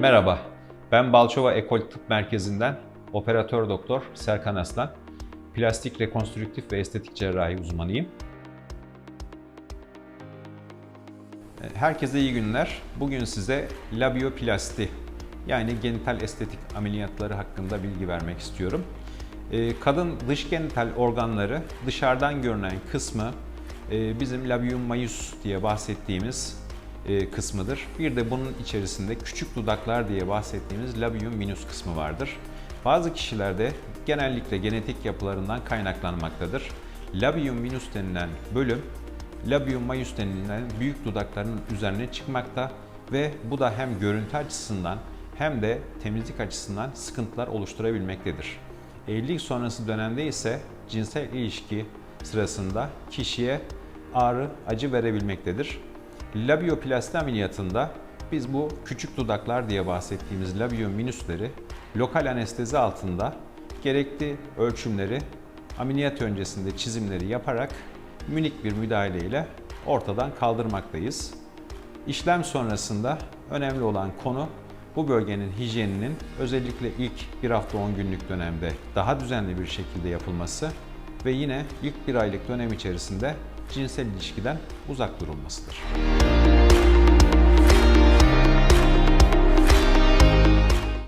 Merhaba, ben Balçova Ekol Tıp Merkezi'nden operatör doktor Serkan Aslan. Plastik rekonstrüktif ve estetik cerrahi uzmanıyım. Herkese iyi günler. Bugün size labioplasti yani genital estetik ameliyatları hakkında bilgi vermek istiyorum. Ee, Kadın dış genital organları dışarıdan görünen kısmı e, bizim labium maius diye bahsettiğimiz kısmıdır. Bir de bunun içerisinde küçük dudaklar diye bahsettiğimiz labium minus kısmı vardır. Bazı kişilerde genellikle genetik yapılarından kaynaklanmaktadır. Labium minus denilen bölüm labium maius denilen büyük dudakların üzerine çıkmakta ve bu da hem görüntü açısından hem de temizlik açısından sıkıntılar oluşturabilmektedir. Evlilik sonrası dönemde ise cinsel ilişki sırasında kişiye ağrı, acı verebilmektedir. Labioplasti ameliyatında biz bu küçük dudaklar diye bahsettiğimiz labium minusleri lokal anestezi altında gerekli ölçümleri ameliyat öncesinde çizimleri yaparak minik bir müdahale ile ortadan kaldırmaktayız. İşlem sonrasında önemli olan konu bu bölgenin hijyeninin özellikle ilk bir hafta 10 günlük dönemde daha düzenli bir şekilde yapılması ve yine ilk bir aylık dönem içerisinde cinsel ilişkiden uzak durulmasıdır.